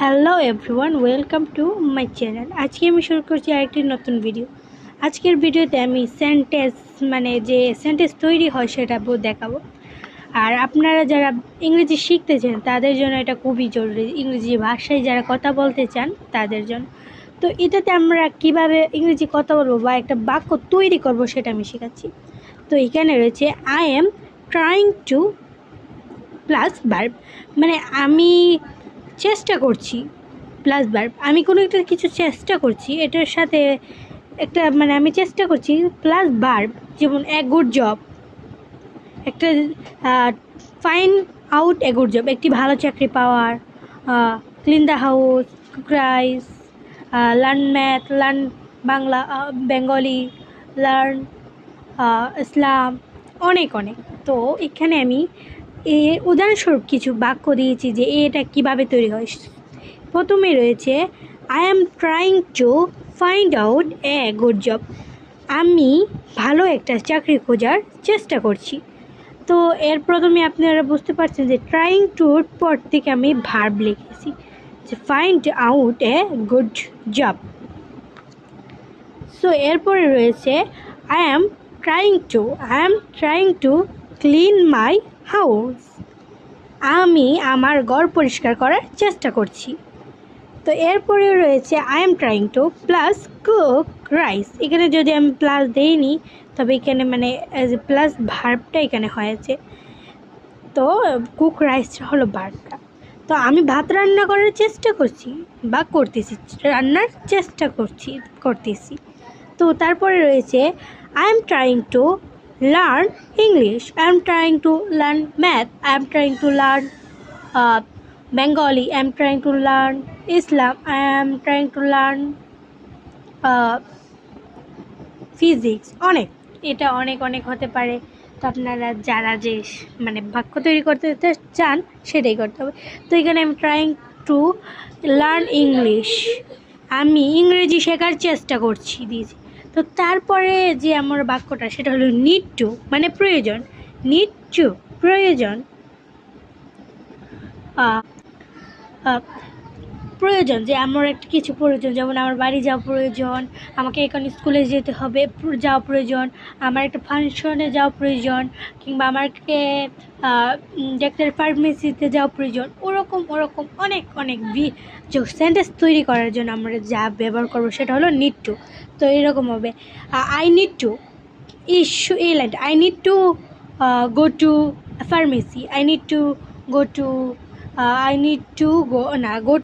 Hello everyone, welcome to my channel. আজকে আমি শুরু করছি আরেকটি নতুন ভিডিও। আজকের ভিডিওতে আমি সেন্টেন্স মানে যে সেন্টেন্স তৈরি হয় সেটা দেখাবো। আর আপনারা যারা ইংরেজি শিখতে চান, তাদের জন্য এটা খুবই জরুরি। ইংরেজি ভাষায় যারা কথা বলতে চান, তাদের জন্য। তো এটাতে আমরা কীভাবে ইংরেজি কথা বলব বা একটা বাক্য তৈরি করব সেটা আমি শেখাচ্ছি। তো এখানে রয়েছে I am trying to plus verb মানে আমি চেষ্টা করছি প্লাস ভার্ব আমি কোনো একটা কিছু চেষ্টা করছি, এটার সাথে একটা মানে আমি চেষ্টা করছি প্লাস ভার্ব যেমন এ গুড জব একটা fine out a good job একটি ভালো চাকরি পাওয়ার clean the house cries learn math learn Bangla Bengali learn Islam অনেক অনেক। তো এখানে আমি এ, উদাহরণস্বরূপ কিছু বাক্য দিয়েছি যে এটা কীভাবে তৈরি হয়। প্রথমে রয়েছে I am trying to find out a good job আমি ভালো একটা চাকরি খোঁজার চেষ্টা করছি। তো এর প্রথমে আপনারা বুঝতে পারছেন যে ট্রাইং টুর পর থেকে আমি ভার্ব লিখেছি, যে find out a good job so এরপরে রয়েছে I am trying to I am trying to clean my house. আমি আমার ঘর পরিষ্কার করার চেষ্টা করছি। তো এরপরে রয়েছে I am trying to plus cook rice এখানে যদি আমি প্লাস দেইনি, তবে এখানে মানে অ্যাজ এ প্লাস ভার্বটা এখানে হয়েছে। তো কুক রাইসটা হলো ভার্বটা তো আমি ভাত রান্না করার চেষ্টা করছি বা করতেছি, রান্নার চেষ্টা করছি, করতেছি। তো তারপরে রয়েছে I am trying to English I am trying to learn math I am trying to learn Bengali I am trying to learn Islam I am trying to learn physics অনেক। এটা অনেক অনেক হতে পারে। তো আপনারা যারা যে মানে বাক্য তৈরি করতে চান, সেটাই করতে হবে। তো এখানে আমি ট্রাইং টু লার্ন ইংলিশ আমি ইংরেজি শেখার চেষ্টা করছি, দিয়েছি। তো তারপরে যে আমার বাক্যটা সেটা হলো নিড টু মানে প্রয়োজন। নিড টু প্রয়োজন প্রয়োজন যে আমার একটা কিছু প্রয়োজন, যেমন আমার বাড়ি যাওয়া প্রয়োজন, আমাকে এখন স্কুলে যেতে হবে যাওয়া প্রয়োজন, আমার একটা ফাংশনে যাওয়া প্রয়োজন, কিংবা আমাকে ডাক্তার ফার্মেসিতে যাওয়া প্রয়োজন, ওরকম ওরকম অনেক অনেক বি সেন্টেন্স তৈরি করার জন্য আমরা যা ব্যবহার করব সেটা হলো নিড টু তো এরকম হবে। আই নিড টু ইস্যু এই লাইনটা I need to go to pharmacy I need to go to I need to go না গো